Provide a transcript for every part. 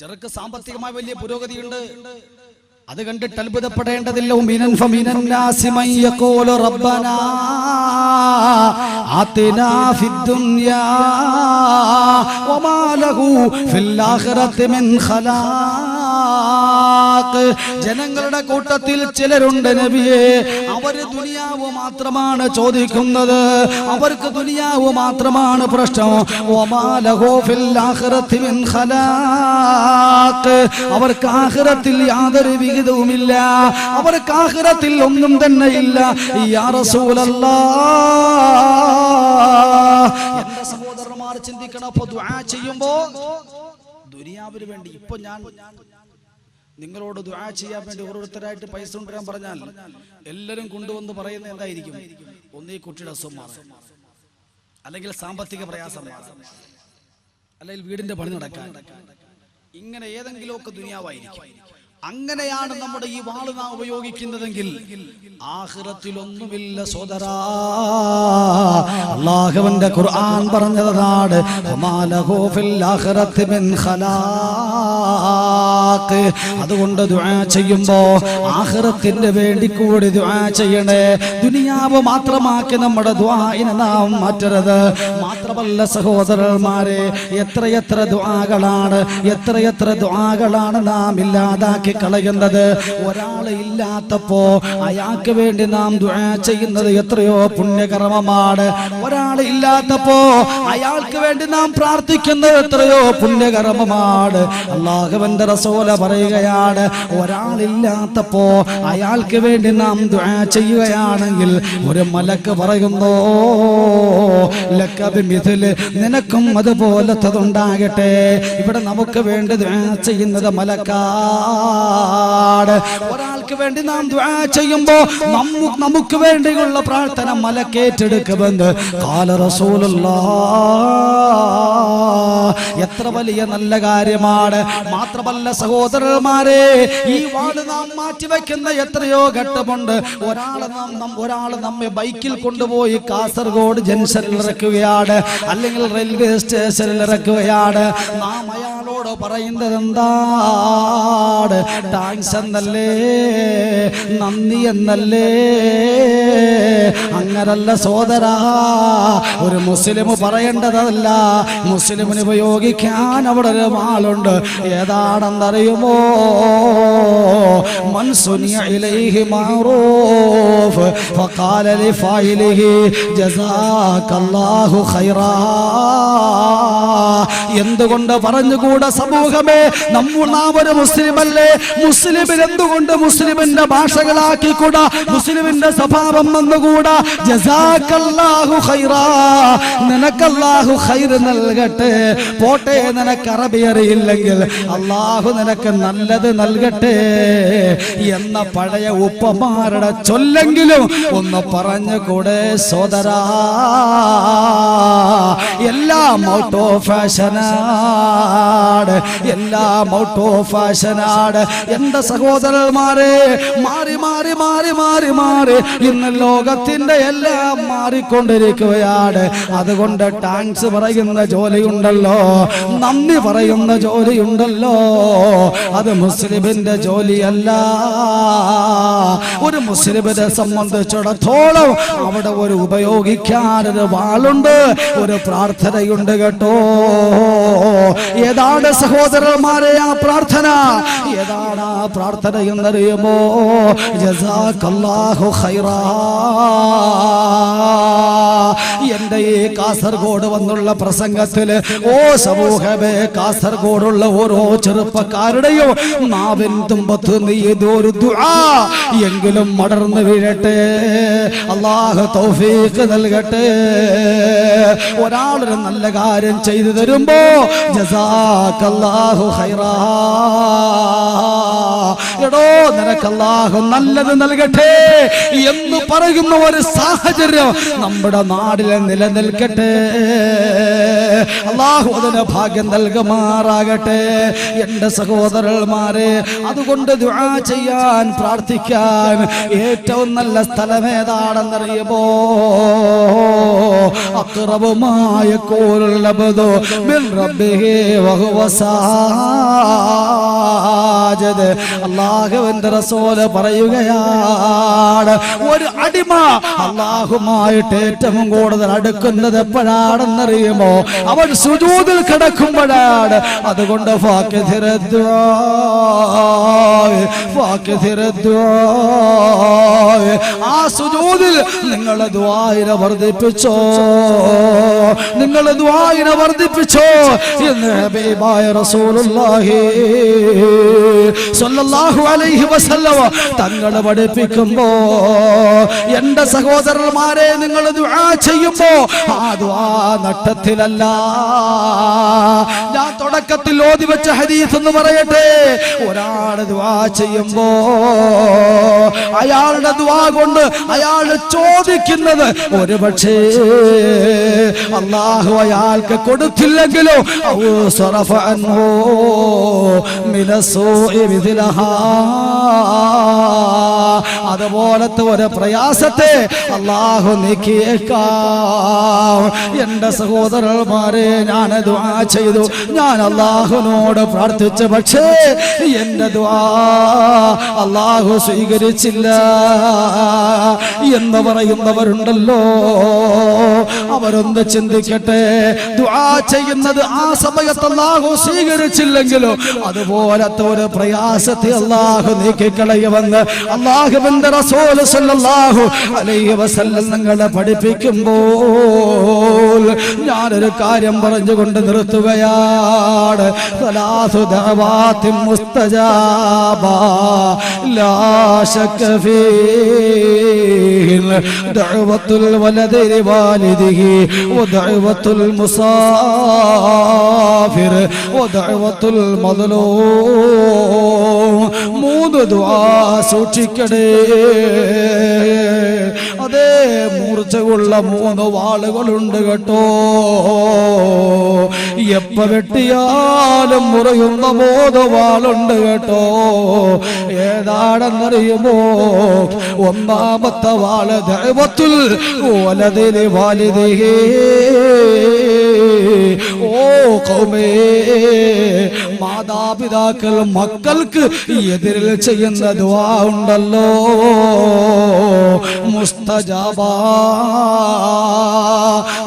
ചെറുക്ക് സാമ്പത്തികമായി വലിയ പുരോഗതിയുണ്ട്. അത് കണ്ടിട്ട് അത്ഭുതപ്പെടേണ്ടതില്ല. റബ്ബനാ. ആതിനാ ഫിൽ ആഖിറതി മിൻ ജനങ്ങളുടെ കൂട്ടത്തിൽ ചിലരുണ്ട് നബിയെ. അവർ ദുനിയാവ് മാത്രമാണ് ചോദിക്കുന്നത്. അവർക്ക് ദുനിയാവ് മാത്രമാണ് പ്രശ്നം. അവർക്ക് ആഹ്റത്തിൽ യാതൊരു വിഹിതവുമില്ല. അവർക്ക് ആഹ്റത്തിൽ ഒന്നും തന്നെ ഇല്ല. എന്റെ സഹോദരന്മാർ ചിന്തിക്കണം. ചെയ്യുമ്പോ ദുനിയാവിന് വേണ്ടി ഇപ്പൊ ഞാൻ നിങ്ങളോട് ദുആ ചെയ്യാൻ വേണ്ടി ഓരോരുത്തരായിട്ട് പൈസ കൊണ്ടുവരാൻ പറഞ്ഞാൽ എല്ലാവരും കൊണ്ടുവന്ന് പറയുന്ന എന്തായിരിക്കും? ഒന്നീ കുട്ടിയുടെ അസുഖമാണ് അല്ലെങ്കിൽ സാമ്പത്തിക പ്രയാസം. അല്ലെങ്കിൽ വീടിന്റെ പണി നടക്കാൻ. ഇങ്ങനെ ഏതെങ്കിലുമൊക്കെ ദുനിയാവായിരിക്കും. അങ്ങനെയാണ് നമ്മുടെ ഈ വാൾ നാം ഉപയോഗിക്കുന്നതെങ്കിൽ ആഹ്റത്തിലൊന്നുമില്ല സോദരാ. അള്ളാഹുവിന്റെ ഖുർആൻ പറഞ്ഞതാണ് അതുകൊണ്ട് ദുആ ചെയ്യുമ്പോ ആഹ്റത്തിന്റെ വേണ്ടി കൂടി ദുആ ചെയ്യണേ. ദുനിയാവ് മാത്രമാക്കി നമ്മുടെ ദുആഇനെ നാം മാറ്റരുത്. മാത്രമല്ല സഹോദരന്മാരെ എത്രയെത്ര ദ്വാകളാണ് എത്രയെത്ര ദ്വാകളാണ് നാം ഇല്ലാതാക്കി കളയുന്നത്? ഒരാളെ ഇല്ലാത്തപ്പോ അയാൾക്ക് വേണ്ടി നാം ചെയ്യുന്നത് എത്രയോ പുണ്യകർമ്മമാണ്. ഒരാളെ ഇല്ലാത്തപ്പോ അയാൾക്ക് വേണ്ടി നാം പ്രാർത്ഥിക്കുന്നത് എത്രയോ പുണ്യകർമ്മമാണ്. അള്ളാഹുവന്റെ റസോല പറയുകയാണ് ഒരാളില്ലാത്തപ്പോ അയാൾക്ക് വേണ്ടി നാം ചെയ്യുകയാണെങ്കിൽ ഒരു മലക്ക് പറയുന്നു ലക്കബി മിഥിൽ നിനക്കും അതുപോലത്തതുണ്ടാകട്ടെ. ഇവിടെ നമുക്ക് വേണ്ടി ദുആ ചെയ്യുന്നത് മലക്കാട് ഒരാൾക്ക് വേണ്ടി നാം ദുആ ചെയ്യുമ്പോ നമുക്ക് വേണ്ടിയുള്ള പ്രാർത്ഥന മലക്കേറ്റെടുക്കുമെന്ന് എത്ര വലിയ നല്ല കാര്യമാണ്. മാത്രമല്ല സഹോദരന്മാരെ ഈ വാട് നാം മാറ്റിവെക്കുന്ന എത്രയോ ഘട്ടമുണ്ട്. ഒരാളെ നാം ഒരാൾ നമ്മെ ബൈക്കിൽ കൊണ്ടുപോയി കാസർഗോഡ് ജംഗ്ഷനിൽ ഇറക്കുകയാണ്. അല്ലെങ്കിൽ റെയിൽവേ സ്റ്റേഷനിൽ ഇറക്കുകയാണ്. നാം അയാളോട് പറയുന്നത് എന്താണ്? ടാങ്ക്സ് എന്നല്ലേ? നന്ദി എന്നല്ലേ? അങ്ങനല്ല സോദര ഒരു മുസ്ലിം പറയേണ്ടതല്ല. മുസ്ലിമിന് ഉപയോഗിക്കാൻ അവിടെ ഒരു മാളുണ്ട് ഏതാണെന്നറിയുമോ? മൻസുനിയ معروف فقال ഫഖാല جزاك الله خيرا എന്തുകൊണ്ട് പറഞ്ഞുകൂടാ സമൂഹമേ? നമ്മൾ നാം ഒരു മുസ്ലിമല്ലേ? മുസ്ലിമിന് എന്തുകൊണ്ട് മുസ്ലിമിന്റെ ഭാഷകളാക്കിക്കൂടാ? മുസ്ലിമിന്റെ സ്വഭാവം വന്നുകൂടാ? ജസാക്കല്ലാഹു ഖൈറാ. നിനക്കല്ലാഹു ഖൈർ നൽകട്ടെ. പോട്ടെ നിനക്ക് അറബി അറിയില്ലെങ്കിൽ. അള്ളാഹു നിനക്ക് നല്ലത് നൽകട്ടെ. എന്ന പഴയ ഉപ്പമാരുടെ ചൊല്ലെങ്കിലും ഒന്ന് പറഞ്ഞുകൂടെ സോദരാ. എല്ലാം ഔട്ട് ഓഫ് ഫാഷനാട് എല്ലാം ഔട്ട് ഓഫ് ഫാഷനാട് എന്റെ സഹോദരന്മാരെ മാറി മാറി മാറി മാറി മാറി. ഇന്ന് ലോകത്തിന്റെ എല്ലാം മാറിക്കൊണ്ടിരിക്കുകയാണ്. അതുകൊണ്ട് ടാങ്ക്സ് പറയുന്ന ജോലിയുണ്ടല്ലോ. നന്ദി പറയുന്ന ജോലിയുണ്ടല്ലോ. അത് മുസ്ലിമിന്റെ ജോലിയല്ല. ഒരു മുസ്ലിമിനെ സംബന്ധിച്ചിടത്തോളം അവിടെ ഒരു ഉപയോഗിക്കാനൊരു വാളുണ്ട് ഒരു പ്രാർത്ഥനയുണ്ട് കേട്ടോ. ഏതാണ് സഹോദരന്മാരെ ആ പ്രാർത്ഥന? ഏതാണ് ആ പ്രാർത്ഥന എന്നറിയുമോ? ജസാക്കല്ലാഹു ഖൈറാ. എന്റെ ഈ കാസർഗോഡ് വന്നുള്ള പ്രസംഗത്തിൽ ഓ സമൂഹമേ കാസർഗോഡുള്ള ഓരോ ചെറുപ്പക്കാരുടെയും നാവിൻ തുമ്പത്ത് നീ ഇതൊരു എങ്കിലും മടർന്നു വീഴട്ടെ. അള്ളാഹു തൗഫീഖ് നൽകട്ടെ. ഒരാളൊരു നല്ല കാര്യം ചെയ്തു തരുമ്പോ ജസാഖ് അള്ളാഹു ഖൈറാ. എടോ നിനക്ക് അല്ലാഹു നല്ലത് നൽകട്ടെ എന്ന് പറയുന്ന ഒരു സാഹചര്യം നമ്മുടെ നാടിൽ നിലനിൽക്കട്ടെ. അള്ളാഹു അതിന് ഭാഗ്യം നൽകുമാറാകട്ടെ. എന്റെ സഹോദരന്മാരെ അതുകൊണ്ട് ദുആ ചെയ്യാൻ പ്രാർത്ഥിക്കാൻ ഏറ്റവും നല്ല സ്ഥലം അക്രമമായ കോലുള്ളതോ അള്ളാഹുവിന്റെ റസൂൽ പറയുകയാണ് ഒരു അടിമ അള്ളാഹുമായിട്ട് ഏറ്റവും കൂടുതൽ അടുക്കുന്നത് എപ്പോഴാണെന്നറിയുമോ? അവൻ സുജൂതിൽ കിടക്കുമ്പോഴാണ്. അതുകൊണ്ട്. ആ സുജൂതിൽ നിങ്ങളെ ദ്വായിര വർദ്ധിപ്പിച്ചോ? നിങ്ങൾ ദ്വായിര വർദ്ധിപ്പിച്ചോ എന്ന് റസൂലുള്ളാഹി അലൈഹി തങ്ങൾ പഠിപ്പിക്കുമ്പോ എന്റെ സഹോദരന്മാരെ നിങ്ങൾ ദുആ ചെയ്യുമ്പോ ആ ദുആ നട്ടത്തിലല്ല. ഞാൻ തുടക്കത്തിൽ ഓതി വെച്ച ഹദീസ് എന്ന് പറയട്ടെ. ഒരാൾ ദുആ ചെയ്യുമ്പോ അയാളുടെ ദുആ കൊണ്ട് അയാൾ ചോദിക്കുന്നത് ഒരു പക്ഷേ അള്ളാഹു അയാൾക്ക് കൊടുത്തില്ലെങ്കിലോ. അതുപോലത്തെ ഒരു പ്രയാസത്തെ അള്ളാഹു നീക്കിയേക്കാം എന്റെ സഹോദരന്മാരെ ഞാൻ ദുആ ചെയ്തു. ഞാൻ അള്ളാഹുവിനോട് പ്രാർത്ഥിച്ച. പക്ഷേ എന്റെ ദുആ അള്ളാഹു സ്വീകരിച്ചില്ല എന്ന് പറയുന്നവരുണ്ടല്ലോ. അവരൊന്ന് ചിന്തിക്കട്ടെ. ദുആ ചെയ്യുന്നത് ആ സമയത്ത് അള്ളാഹു സ്വീകരിച്ചില്ലെങ്കിലോ അതുപോലത്തെ ഒരു പ്രയാസത്തെ അള്ളാഹു നീക്കിക്കളയുമെന്ന് റസൂൽ സല്ലല്ലാഹു അലൈഹി നിങ്ങളെ പഠിപ്പിക്കുമ്പോൾ ഞാനൊരു കാര്യം പറഞ്ഞുകൊണ്ട് നിർത്തുകയാണ്. സലാസു മുസ്തജാബ. ലാ شك فيه ദഅവത്തുൽ വലദി لوالده വദഅവത്തുൽ المسافر വദഅവത്തുൽ المظلوم മൂന്ന് ദുആ സൂക്ഷിക്കണേ. മൂർച്ചയുള്ള മൂന്ന് വാളുകളുണ്ട് കേട്ടോ. എപ്പ വെട്ടിയാലും മുറിയുന്ന മൂന്ന് വാളുണ്ട് കേട്ടോ. ഏതാണെന്നറിയുമോ? ഒന്നാമത്തെ വാൾ ദൈവത്തിൽ വലതിലെ വാലിതേ കൗമേ മാതാപിതാക്കൾ മക്കൾക്ക് എതിരിൽ ചെയ്യുന്ന ദുആ ഉണ്ടല്ലോ. മുസ്തജാബ.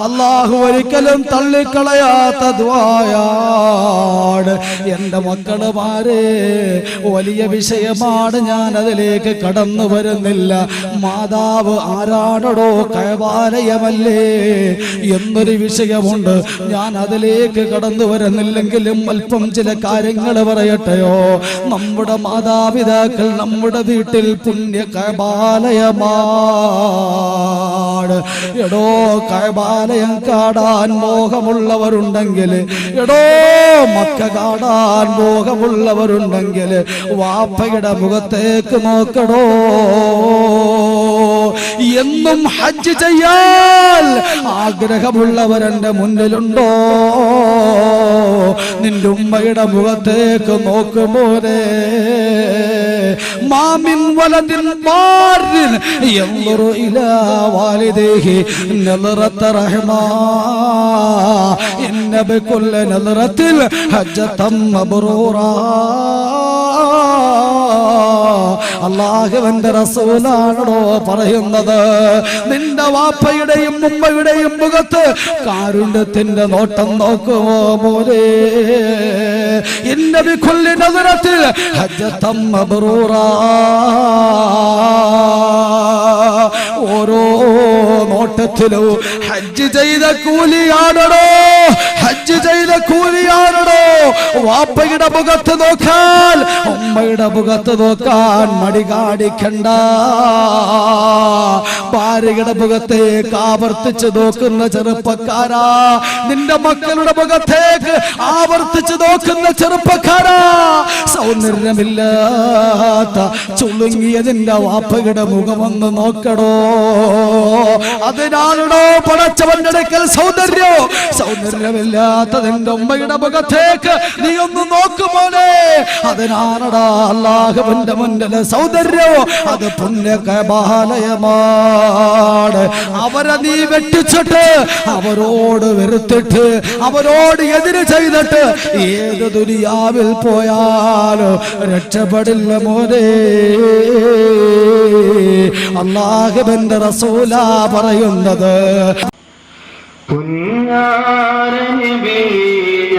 അള്ളാഹു ഒരിക്കലും തള്ളിക്കളയാത്ത ദുആയാണ്. എന്റെ മക്കളുമാരെ വലിയ വിഷയമാണ് ഞാൻ അതിലേക്ക് കടന്നു വരുന്നില്ല. മാതാവ് ആരാണടോ കൈവാലയമല്ലേ? എന്നൊരു വിഷയമുണ്ട്. ഞാൻ അതിലേക്ക് കടന്നു വരുന്നില്ലെങ്കിലും അല്പം ചില കാര്യങ്ങൾ പറയട്ടെയോ? നമ്മുടെ മാതാപിതാക്കൾ നമ്മുടെ വീട്ടിൽ പുണ്യ കൈബാലയമാണ്. എടോ കൈബാലയം കാടാൻ മോഹമുള്ളവരുണ്ടെങ്കിൽ എടോ മക്ക കാടാൻ മോഹമുള്ളവരുണ്ടെങ്കിൽ വാപ്പയുടെ മുഖത്തേക്ക് നോക്കടോ. എന്നും ഹജ്ജ് ചെയ്യാൻ ആഗ്രഹമുള്ളവരെന്റെ മുന്നിലുണ്ടോ? നിന്റെ ഉമ്മയുടെ മുഖത്തേക്ക് നോക്കുമോരെ മാമിൻ വലതിൻ മാറിൻ എന്തൊരു ഇലാ വാലിദേഹി നളറത റഹ്മാ. ഇന്ന ബികുല്ല നളറത്തിൽ ഹജ്ജതം മബ്റൂറാ. അള്ളാഹുവിന്റെ റസൂലാണോ പറയുന്നത്. നിന്റെ വാപ്പയുടെയും ഉമ്മയുടെയും മുഖത്ത് കാരുണ്യത്തിന്റെ നോട്ടം നോക്കുമോ മോനെ ഇന്ന ബികുല്ലി നദറത്തിൽ ഹജ്ജത്തം ഓരോ നോട്ടത്തിലും ഹജ്ജ് ചെയ്ത കൂലിയാണോ ഹജ്ജ് ചെയ്ത കൂലിയാണോ വാപ്പയുടെ മുഖത്ത് നോക്കാൻ ഉമ്മയുടെ മുഖത്ത് നോക്കാൻ മടി കാണിക്കണ്ട. ഭാര്യയുടെ മുഖത്തേക്ക് ആവർത്തിച്ച് നോക്കുന്ന ചെറുപ്പക്കാരാ. നിന്റെ മക്കളുടെ മുഖത്തേക്ക് ആവർത്തിച്ച് നോക്കുന്ന ചെറുപ്പക്കാരാ. സൗന്ദര്യമില്ലാത്ത ചുളുങ്ങിയതിന്റെ വാപ്പയുടെ മുഖമൊന്ന് നോക്കണോ അതിനാണോ പടച്ചവന്റെ അടുക്കൽ സൗന്ദര്യോ. സൗന്ദര്യമില്ലാത്ത എന്റെ ഉമ്മയുടെ മുഖത്തേക്ക് നീ ഒന്ന് നോക്കുമോനെ അതിനാണടാ അള്ളാഹുവിന്റെ മുന്നിലെ സൗന്ദര്യമോ? അത് പുണ്യകബാലയമാണ് അവരെ നീ വെട്ടിച്ചിട്ട് അവരോട് വെറുത്തിട്ട് അവരോട് എതിര് ചെയ്തിട്ട് ഏത് ദുനിയാവിൽ പോയാലോ രക്ഷപ്പെടില്ല മോനെ. അള്ളാഹുബന്റെ റസൂല പറയുന്നത് نبيك